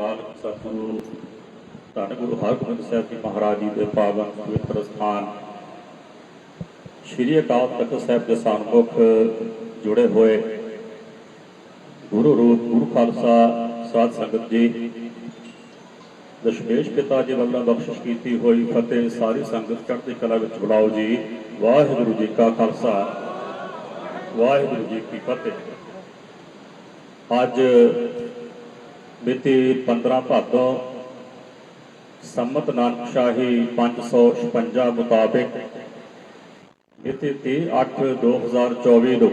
ਮਾਲਕ ਸਤਿਗੁਰੂ। ਧੰਨ ਗੁਰੂ ਹਰਗੋਬਿੰਦ ਸਾਹਿਬ ਜੀ ਮਹਾਰਾਜ ਜੀ ਦੇ ਪਾਵਨ ਪਵਿੱਤਰ ਸਥਾਨ। ਸ਼੍ਰੀ ਅਕਾਲ ਤਖਤ ਸਾਹਿਬ ਦੇ ਸਨਮੁਖ ਜੁੜੇ ਹੋਏ ਗੁਰੂ ਰੂਪ, ਗੁਰੂ ਖਾਲਸਾ, ਸਾਧ ਸੰਗਤ ਜੀ। ਦਸ਼ਮੇਸ਼ ਪਿਤਾ ਜੀ ਵੱਲੋਂ ਬਖਸ਼ਿਸ਼ ਕੀਤੀ ਹੋਈ ਫਤਿਹ ਸਾਰੀ ਸੰਗਤ ਚੜ੍ਹਦੀ ਕਲਾ ਵਿੱਚ ਬੁਲਾਓ ਜੀ। ਵਾਹਿਗੁਰੂ ਜੀ ਕਾ ਖਾਲਸਾ। ਵਾਹਿਗੁਰੂ ਜੀ ਕੀ ਫਤਿਹ। ਅੱਜ ਮਿਤੀ 15 ਭਾਦੋ ਸੰਮਤ ਨਾਨਕ ਸ਼ਾਹੀ 556 ਮੁਤਾਬਿਕ ਮਿਤੀ 30/8/2024 ਨੂੰ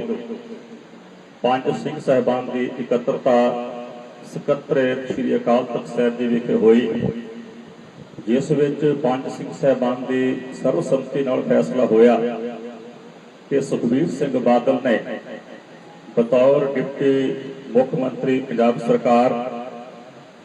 ਪੰਜ ਸਿੰਘ ਸਾਹਿਬਾਨ ਦੀ ਇਕੱਤਰਤਾ ਸਕੱਤਰੇਤ ਸ੍ਰੀ ਅਕਾਲ ਤਖਤ ਸਾਹਿਬ ਜੀ ਵਿਖੇ ਹੋਈ, ਜਿਸ ਵਿੱਚ ਪੰਜ ਸਿੰਘ ਸਾਹਿਬਾਨ ਦੀ ਸਰਵਸੰਮਤੀ ਨਾਲ ਫੈਸਲਾ ਹੋਇਆ ਕਿ ਸੁਖਬੀਰ ਸਿੰਘ ਬਾਦਲ ਨੇ ਬਤੌਰ ਡਿਪਟੀ ਮੁੱਖ ਮੰਤਰੀ ਪੰਜਾਬ ਸਰਕਾਰ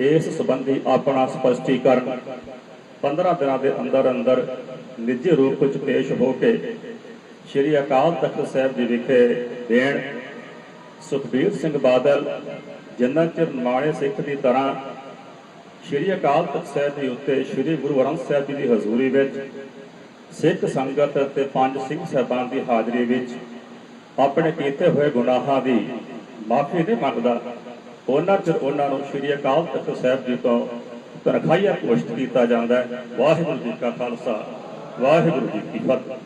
ਇਸ ਸੰਬੰਧੀ ਆਪਣਾ ਸਪਸ਼ਟੀਕਰਨ 15 ਦਿਨਾਂ ਦੇ ਅੰਦਰ ਅੰਦਰ ਨਿੱਜੀ ਰੂਪ ਵਿੱਚ ਪੇਸ਼ ਹੋ ਕੇ ਸ਼੍ਰੀ ਅਕਾਲ ਤਖਤ ਸਾਹਿਬ ਜੀ ਵਿਖੇ ਦੇਣ ਸੁਖਬੀਰ ਸਿੰਘ ਬਾਦਲ ਜਿੰਨਾ ਚਿਰ ਨਿਮਾਣੇ ਸਿੱਖ ਦੀ ਤਰ੍ਹਾਂ ਸ਼੍ਰੀ ਅਕਾਲ ਤਖਤ ਸਾਹਿਬ ਜੀ ਉੱਤੇ ਸ਼੍ਰੀ ਗੁਰੂ ਗ੍ਰੰਥ ਸਾਹਿਬ ਜੀ ਦੀ ਹਜ਼ੂਰੀ ਵਿੱਚ ਸਿੱਖ ਸੰਗਤ ਅਤੇ ਪੰਜ ਸਿੰਘ ਸਾਹਿਬਾਨ ਦੀ ਹਾਜ਼ਰੀ ਵਿੱਚ ਆਪਣੇ ਕੀਤੇ ਹੋਏ ਗੁਨਾਹਾਂ ਦੀ ਮਾਫੀ ਨਹੀਂ ਮੰਗਦਾ। ਉਹਨਾਂ ਚਿਰ ਉਹਨਾਂ ਨੂੰ ਸ਼੍ਰੀ ਅਕਾਲ ਤਖਤ ਸਾਹਿਬ ਜੀ ਤੋਂ ਤਨਖਾਹੀਆ ਘੋਸ਼ਿਤ ਕੀਤਾ ਜਾਂਦਾ ਹੈ। ਵਾਹਿਗੁਰੂ ਜੀ ਕਾ ਖਾਲਸਾ, ਵਾਹਿਗੁਰੂ ਜੀ ਕੀ ਫਤਿਹ।